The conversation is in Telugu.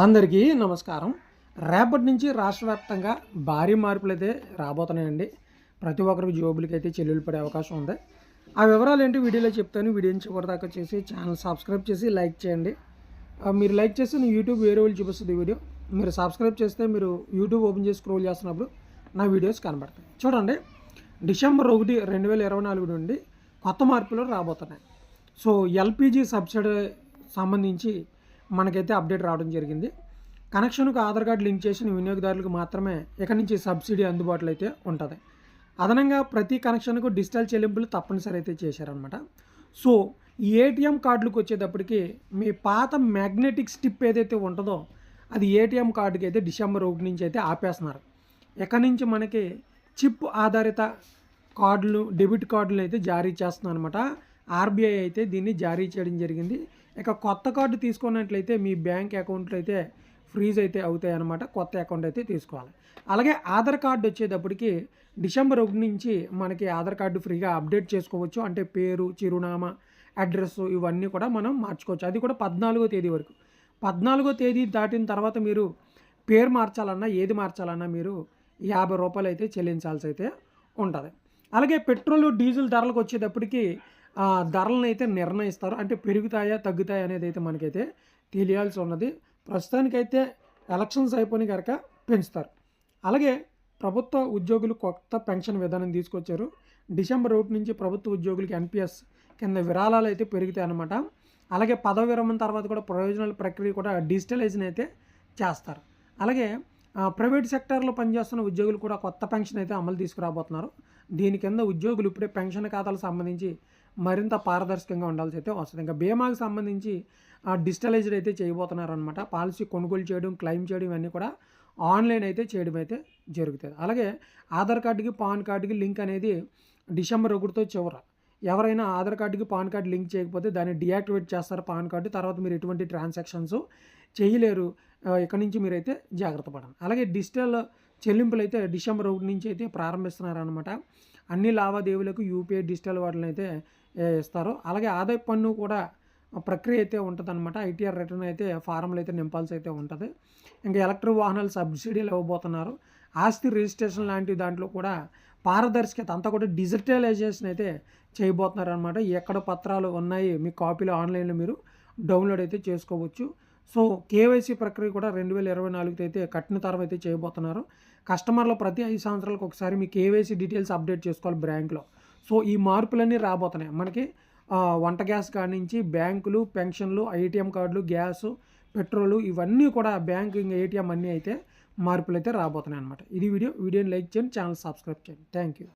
అందరికీ నమస్కారం. రేపటి నుంచి రాష్ట్ర వ్యాప్తంగా భారీ మార్పులు అయితే రాబోతున్నాయండి. ప్రతి ఒక్కరికి జోబులకి అయితే చెల్లులు పడే అవకాశం ఉంది. ఆ వివరాలు ఏంటి వీడియోలో చెప్తాను. వీడియోని చివరిదాకా చేసి ఛానల్ సబ్స్క్రైబ్ చేసి లైక్ చేయండి. మీరు లైక్ చేస్తే నేను యూట్యూబ్ వేరే వాళ్ళు చూపిస్తుంది వీడియో. మీరు సబ్స్క్రైబ్ చేస్తే మీరు యూట్యూబ్ ఓపెన్ చేసి స్క్రోల్ చేస్తున్నప్పుడు నా వీడియోస్ కనబడతాయి. చూడండి. డిసెంబర్ ఒకటి రెండు వేల ఇరవై నాలుగు నుండి కొత్త మార్పులు రాబోతున్నాయి. సో ఎల్పిజి సబ్సిడీ సంబంధించి మనకైతే అప్డేట్ రావడం జరిగింది. కనెక్షన్కు ఆధార్ కార్డు లింక్ చేసిన వినియోగదారులకు మాత్రమే ఇక నుంచి సబ్సిడీ అందుబాటులో అయితే ఉంటుంది. అదనంగా ప్రతి కనెక్షన్కు డిజిటల్ చెల్లింపులు తప్పనిసరి అయితే చేశారనమాట సో ఈ ఏటీఎం కార్డులకు వచ్చేటప్పటికి మీ పాత మ్యాగ్నెటిక్ స్టిప్ ఏదైతే ఉంటుందో అది ఏటీఎం కార్డుకి అయితే డిసెంబర్ ఒకటి నుంచి అయితే ఆపేస్తున్నారు. ఎక్కడి నుంచి మనకి చిప్ ఆధారిత కార్డులు డెబిట్ కార్డులు అయితే జారీ చేస్తున్నాం అనమాట ఆర్బీఐ అయితే దీన్ని జారీ చేయడం జరిగింది. ఇక కొత్త కార్డు తీసుకున్నట్లయితే మీ బ్యాంక్ అకౌంట్లో అయితే ఫ్రీజ్ అయితే అవుతాయి అనమాట కొత్త అకౌంట్ అయితే తీసుకోవాలి. అలాగే ఆధార్ కార్డు వచ్చేటప్పటికి డిసెంబర్ ఒకటి నుంచి మనకి ఆధార్ కార్డు ఫ్రీగా అప్డేట్ చేసుకోవచ్చు. అంటే పేరు చిరునామా అడ్రస్ ఇవన్నీ కూడా మనం మార్చుకోవచ్చు. అది కూడా పద్నాలుగో తేదీ వరకు. పద్నాలుగో తేదీ దాటిన తర్వాత మీరు పేరు మార్చాలన్నా ఏది మార్చాలన్నా మీరు యాభై రూపాయలు అయితే చెల్లించాల్సి అయితే ఉంటుంది. అలాగే పెట్రోల్ డీజిల్ ధరలకు వచ్చేటప్పటికి ధరలను అయితే నిర్ణయిస్తారు. అంటే పెరుగుతాయా తగ్గుతాయా అనేది అయితే మనకైతే తెలియాల్సి ఉన్నది. ప్రస్తుతానికైతే ఎలక్షన్స్ అయిపోయిన కనుక పెంచుతారు. అలాగే ప్రభుత్వ ఉద్యోగులు కొత్త పెన్షన్ విధానం తీసుకొచ్చారు. డిసెంబర్ ఒకటి నుంచి ప్రభుత్వ ఉద్యోగులకి ఎన్పిఎస్ కింద విరాళాలు అయితే పెరుగుతాయి అన్నమాట అలాగే పదవి విరమణ తర్వాత కూడా ప్రయోజనాల ప్రక్రియ కూడా డిజిటలైజ్ని అయితే చేస్తారు. అలాగే ప్రైవేట్ సెక్టార్లో పనిచేస్తున్న ఉద్యోగులు కూడా కొత్త పెన్షన్ అయితే అమలు తీసుకురాబోతున్నారు. దీని కింద ఉద్యోగులు ఇప్పుడే పెన్షన్ ఖాతాలకు సంబంధించి మరింత పారదర్శకంగా ఉండాల్సి అయితే వస్తుంది. ఇంకా బీమాకు సంబంధించి డిజిటలైజ్డ్ అయితే చేయబోతున్నారు అనమాట పాలసీ కొనుగోలు చేయడం క్లెయిమ్ చేయడం ఇవన్నీ కూడా ఆన్లైన్ అయితే చేయడం అయితే జరుగుతుంది. అలాగే ఆధార్ కార్డుకి పాన్ కార్డుకి లింక్ అనేది డిసెంబర్ ఒకటితో చివర. ఎవరైనా ఆధార్ కార్డుకి పాన్ కార్డు లింక్ చేయకపోతే దాన్ని డియాక్టివేట్ చేస్తారు పాన్ కార్డు. తర్వాత మీరు ఎటువంటి ట్రాన్సాక్షన్స్ చేయలేరు. ఇక్కడి నుంచి మీరైతే జాగ్రత్త పడండి. అలాగే డిజిటల్ చెల్లింపులు అయితే డిసెంబర్ ఒకటి నుంచి అయితే ప్రారంభిస్తున్నారనమాట అన్ని లావాదేవీలకు యూపీఐ డిజిటల్ వాటిని అయితే ఇస్తారు. అలాగే ఆదాయ పన్ను కూడా ప్రక్రియ అయితే ఉంటుంది అనమాట ఐటీఆర్ రిటర్న్ అయితే ఫారంలు అయితే నింపాల్సి అయితే ఉంటుంది. ఇంకా ఎలక్ట్రిక్ వాహనాలు సబ్సిడీలు ఇవ్వబోతున్నారు. ఆస్తి రిజిస్ట్రేషన్ లాంటి దాంట్లో కూడా పారదర్శకత అంతా కూడా డిజిటలైజేషన్ అయితే చేయబోతున్నారు అనమాట ఎక్కడ పత్రాలు ఉన్నాయి మీ కాపీలు ఆన్లైన్లో మీరు డౌన్లోడ్ అయితే చేసుకోవచ్చు. సో కేవైసీ ప్రక్రియ కూడా రెండు వేల ఇరవై నాలుగుతో అయితే కఠిన తరం అయితే చేయబోతున్నారు. కస్టమర్లు ప్రతి ఐదు సంవత్సరాలకు ఒకసారి మీ కేవైసీ డీటెయిల్స్ అప్డేట్ చేసుకోవాలి బ్యాంక్లో. సో ఈ మార్పులన్నీ రాబోతున్నాయి. మనకి వంట గ్యాస్ కాడి నుంచి బ్యాంకులు పెన్షన్లు ఐటీఎం కార్డులు గ్యాసు పెట్రోలు ఇవన్నీ కూడా బ్యాంకింగ్ ఏటీఎం అన్నీ అయితే మార్పులు అయితే రాబోతున్నాయి అనమాట ఇది వీడియో. వీడియోని లైక్ చేయండి ఛానల్ సబ్స్క్రైబ్ చేయండి. Thank you.